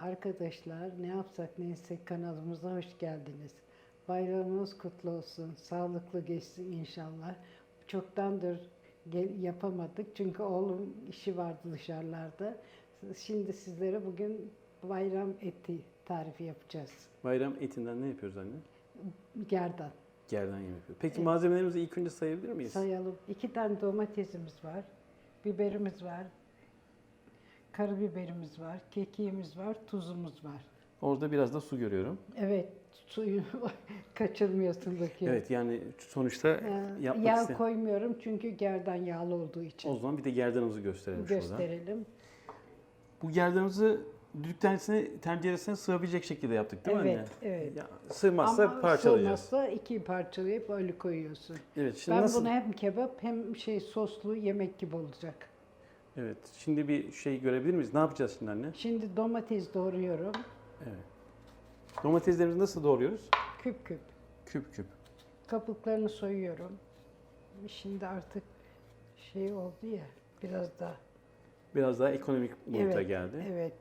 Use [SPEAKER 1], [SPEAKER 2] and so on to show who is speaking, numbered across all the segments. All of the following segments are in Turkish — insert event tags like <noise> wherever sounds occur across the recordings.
[SPEAKER 1] Arkadaşlar ne yapsak ne etsek kanalımıza hoş geldiniz. Bayramınız kutlu olsun. Sağlıklı geçsin inşallah. Çoktandır yapamadık çünkü oğlum işi vardı dışarılarda. Şimdi sizlere bugün bayram eti tarifi yapacağız.
[SPEAKER 2] Bayram etinden ne yapıyoruz anne?
[SPEAKER 1] Gerdan.
[SPEAKER 2] Gerdan yemek yapıyoruz. Peki malzemelerimizi ilk önce sayabilir miyiz?
[SPEAKER 1] Sayalım. İki tane domatesimiz var. Biberimiz var. Karabiberimiz var. Kekiğimiz var. Tuzumuz var.
[SPEAKER 2] Orada biraz da su görüyorum.
[SPEAKER 1] Evet, suyu <laughs> kaçırmıyorsun bakıyorum.
[SPEAKER 2] Evet yani sonuçta
[SPEAKER 1] Ee,
[SPEAKER 2] yapmak
[SPEAKER 1] yağ
[SPEAKER 2] isteyen.
[SPEAKER 1] koymuyorum çünkü gerdan yağlı olduğu için.
[SPEAKER 2] O zaman bir de gerdanımızı gösterelim.
[SPEAKER 1] Gösterelim.
[SPEAKER 2] Bu gerdanımızı düdük tenceresine, tenceresine sığabilecek şekilde yaptık değil mi
[SPEAKER 1] Evet,
[SPEAKER 2] anne?
[SPEAKER 1] evet.
[SPEAKER 2] Ya, sığmazsa
[SPEAKER 1] Ama
[SPEAKER 2] parçalayacağız.
[SPEAKER 1] sığmazsa iki parçalayıp öyle koyuyorsun.
[SPEAKER 2] Evet şimdi
[SPEAKER 1] Ben
[SPEAKER 2] nasıl?
[SPEAKER 1] bunu hem kebap hem şey soslu yemek gibi olacak.
[SPEAKER 2] Evet şimdi bir şey görebilir miyiz? Ne yapacağız şimdi anne?
[SPEAKER 1] Şimdi domates doğruyorum.
[SPEAKER 2] Evet. Domateslerimizi nasıl doğruyoruz?
[SPEAKER 1] Küp küp.
[SPEAKER 2] Küp küp.
[SPEAKER 1] Kabuklarını soyuyorum. Şimdi artık şey oldu ya biraz daha.
[SPEAKER 2] Biraz daha ekonomik boyuta
[SPEAKER 1] evet,
[SPEAKER 2] geldi.
[SPEAKER 1] Evet.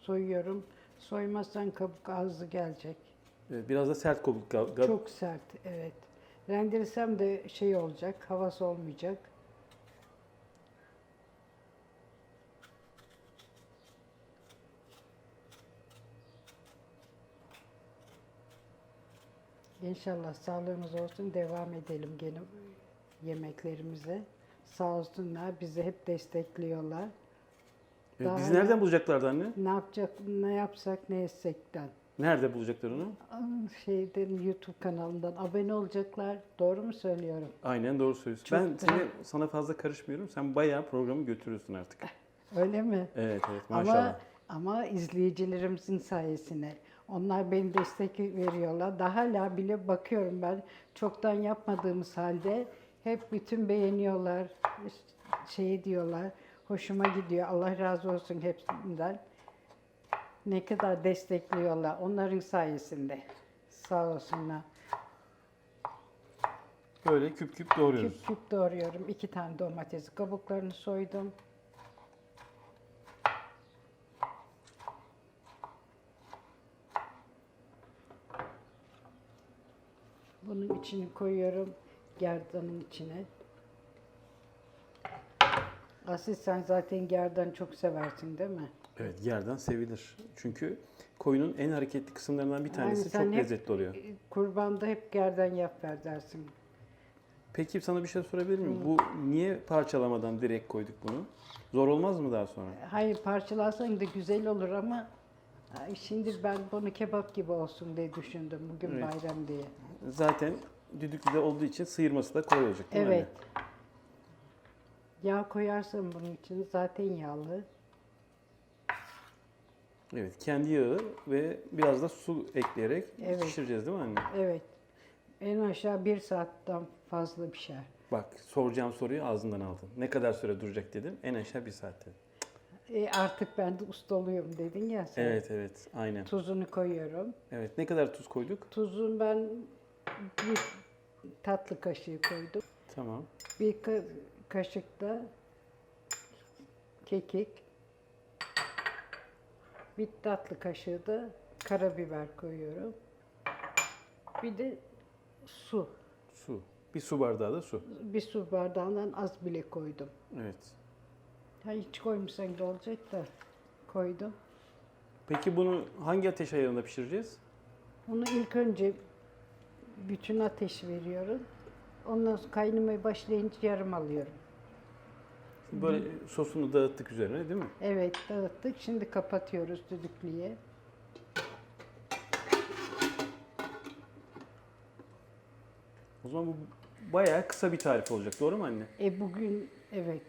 [SPEAKER 1] Soyuyorum. Soymazsan kabuk ağzı gelecek.
[SPEAKER 2] Evet, Biraz da sert kabuk. ga-
[SPEAKER 1] Çok sert, evet. Rendelesem de şey olacak, havası olmayacak. İnşallah sağlığımız olsun, devam edelim gene yemeklerimize. Sağ olsunlar, bizi hep destekliyorlar.
[SPEAKER 2] Evet,
[SPEAKER 1] Daha
[SPEAKER 2] bizi nereden bulacaklardı anne?
[SPEAKER 1] Ne yapacak, ne yapsak, ne etsekten.
[SPEAKER 2] Nerede bulacaklar onu?
[SPEAKER 1] Şeyden YouTube kanalından abone olacaklar. Doğru mu söylüyorum?
[SPEAKER 2] Aynen doğru söylüyorsun.
[SPEAKER 1] Çok
[SPEAKER 2] ben seni, sana fazla karışmıyorum. Sen bayağı programı götürüyorsun artık. <laughs>
[SPEAKER 1] Öyle mi?
[SPEAKER 2] Evet evet maşallah.
[SPEAKER 1] Ama ama izleyicilerimizin sayesinde. Onlar beni destek veriyorlar. Daha hala bile bakıyorum ben çoktan yapmadığımız halde hep bütün beğeniyorlar. Şey diyorlar. Hoşuma gidiyor. Allah razı olsun hepsinden. Ne kadar destekliyorlar. Onların sayesinde. Sağ olsunlar.
[SPEAKER 2] Böyle küp küp doğruyoruz.
[SPEAKER 1] Küp küp doğruyorum. İki tane domatesi. Kabuklarını soydum. Bunun içini koyuyorum. Gerdanın içine. Asil sen zaten gerdan çok seversin değil mi?
[SPEAKER 2] Evet gerdan sevilir. Çünkü koyunun en hareketli kısımlarından bir tanesi
[SPEAKER 1] sen
[SPEAKER 2] çok
[SPEAKER 1] hep-
[SPEAKER 2] lezzetli oluyor.
[SPEAKER 1] Kurbanda hep gerdan yap ver dersin.
[SPEAKER 2] Peki sana bir şey sorabilir miyim? Bu niye parçalamadan direkt koyduk bunu? Zor olmaz mı daha sonra?
[SPEAKER 1] Hayır parçalarsan da güzel olur ama ay, şimdi ben bunu kebap gibi olsun diye düşündüm bugün
[SPEAKER 2] Evet.
[SPEAKER 1] bayram diye.
[SPEAKER 2] Zaten düdüklüde olduğu için sıyırması da kolay olacak değil mi
[SPEAKER 1] Evet. Yağ koyarsan bunun için zaten yağlı.
[SPEAKER 2] Evet. Kendi yağı ve biraz da su ekleyerek
[SPEAKER 1] Evet.
[SPEAKER 2] pişireceğiz değil mi anne?
[SPEAKER 1] Evet. En aşağı bir saatten fazla pişer.
[SPEAKER 2] Bak soracağım soruyu ağzından aldın. Ne kadar süre duracak dedim. En aşağı bir saat dedim.
[SPEAKER 1] E artık ben de usta oluyorum dedin ya sen.
[SPEAKER 2] Evet evet aynen.
[SPEAKER 1] Tuzunu koyuyorum.
[SPEAKER 2] Evet ne kadar tuz koyduk?
[SPEAKER 1] Tuzun ben bir tatlı kaşığı koydum.
[SPEAKER 2] Tamam.
[SPEAKER 1] Bir ka- kaşık da kekik. Bir tatlı kaşığı da karabiber koyuyorum. Bir de su.
[SPEAKER 2] Su. Bir su bardağı da su.
[SPEAKER 1] Bir su bardağından az bile koydum.
[SPEAKER 2] Evet.
[SPEAKER 1] Ha, hiç koymasan da olacak da koydum.
[SPEAKER 2] Peki bunu hangi ateş ayarında pişireceğiz?
[SPEAKER 1] Onu ilk önce bütün ateş veriyorum. Ondan sonra kaynamaya başlayınca yarım alıyorum.
[SPEAKER 2] Böyle sosunu dağıttık üzerine değil mi?
[SPEAKER 1] Evet dağıttık. Şimdi kapatıyoruz düdüklüye.
[SPEAKER 2] O zaman bu bayağı kısa bir tarif olacak. Doğru mu anne?
[SPEAKER 1] E bugün evet.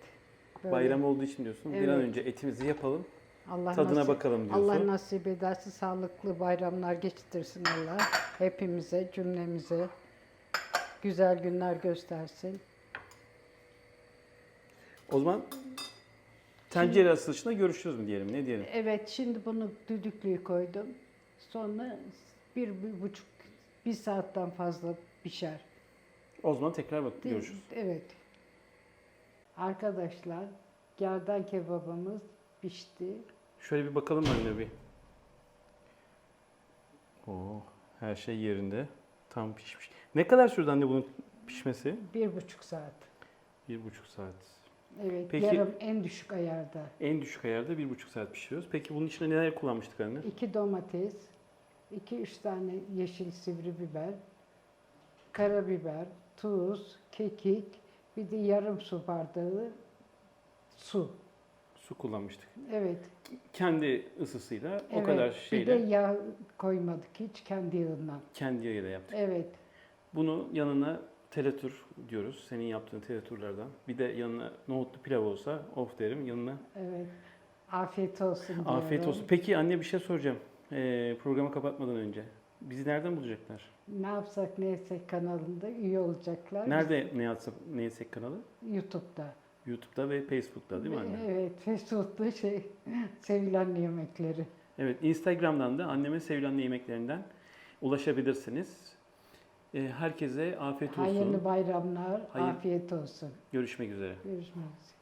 [SPEAKER 1] böyle.
[SPEAKER 2] Bayram olduğu için diyorsun. Bir an
[SPEAKER 1] Evet.
[SPEAKER 2] önce etimizi yapalım.
[SPEAKER 1] Allah
[SPEAKER 2] Tadına
[SPEAKER 1] nasip-
[SPEAKER 2] bakalım diyorsun.
[SPEAKER 1] Allah nasip ederse sağlıklı bayramlar geçirsin Allah. Hepimize, cümlemize güzel günler göstersin.
[SPEAKER 2] O zaman tencere asılışında görüşürüz mü diyelim? Ne diyelim?
[SPEAKER 1] Evet, şimdi bunu düdüklüğü koydum. Sonra bir, bir buçuk, bir saatten fazla pişer.
[SPEAKER 2] O zaman tekrar bak
[SPEAKER 1] Değil-
[SPEAKER 2] görüşürüz.
[SPEAKER 1] Evet. Arkadaşlar, gerdan kebabımız pişti.
[SPEAKER 2] Şöyle bir bakalım anne bir. Oo, her şey yerinde. Tam pişmiş. Ne kadar sürdü anne bunun pişmesi?
[SPEAKER 1] Bir buçuk saat.
[SPEAKER 2] Bir buçuk saat.
[SPEAKER 1] Evet,
[SPEAKER 2] Peki-
[SPEAKER 1] yarım en düşük ayarda.
[SPEAKER 2] En düşük ayarda bir buçuk saat pişiriyoruz. Peki bunun içine neler kullanmıştık anne?
[SPEAKER 1] İki domates, iki üç tane yeşil sivri biber, karabiber, tuz, kekik, bir de yarım su bardağı su.
[SPEAKER 2] Su kullanmıştık.
[SPEAKER 1] Evet.
[SPEAKER 2] Kendi ısısıyla o
[SPEAKER 1] evet.
[SPEAKER 2] kadar
[SPEAKER 1] Bir
[SPEAKER 2] şeyle
[SPEAKER 1] de yağ koymadık hiç kendi yağından.
[SPEAKER 2] kendi yağıyla yaptık.
[SPEAKER 1] Evet.
[SPEAKER 2] Bunu yanına teletur diyoruz. Senin yaptığın teleturlardan. Bir de yanına nohutlu pilav olsa of derim. Yanına
[SPEAKER 1] Evet. Afiyet olsun diyorum.
[SPEAKER 2] afiyet olsun. Peki anne bir şey soracağım. Ee, programı kapatmadan önce. Bizi nereden bulacaklar?
[SPEAKER 1] Ne yapsak ne etsek kanalında üye olacaklar.
[SPEAKER 2] Nerede ne yatsam ne yesek kanalı?
[SPEAKER 1] YouTube'da.
[SPEAKER 2] YouTube'da ve Facebook'ta değil mi anne?
[SPEAKER 1] Evet, Facebook'ta şey sevilen yemekleri.
[SPEAKER 2] Evet, Instagram'dan da anneme sevilen yemeklerinden ulaşabilirsiniz. Ee, herkese afiyet olsun.
[SPEAKER 1] Hayırlı bayramlar,
[SPEAKER 2] Hayır-
[SPEAKER 1] afiyet olsun.
[SPEAKER 2] Görüşmek üzere.
[SPEAKER 1] Görüşmek üzere.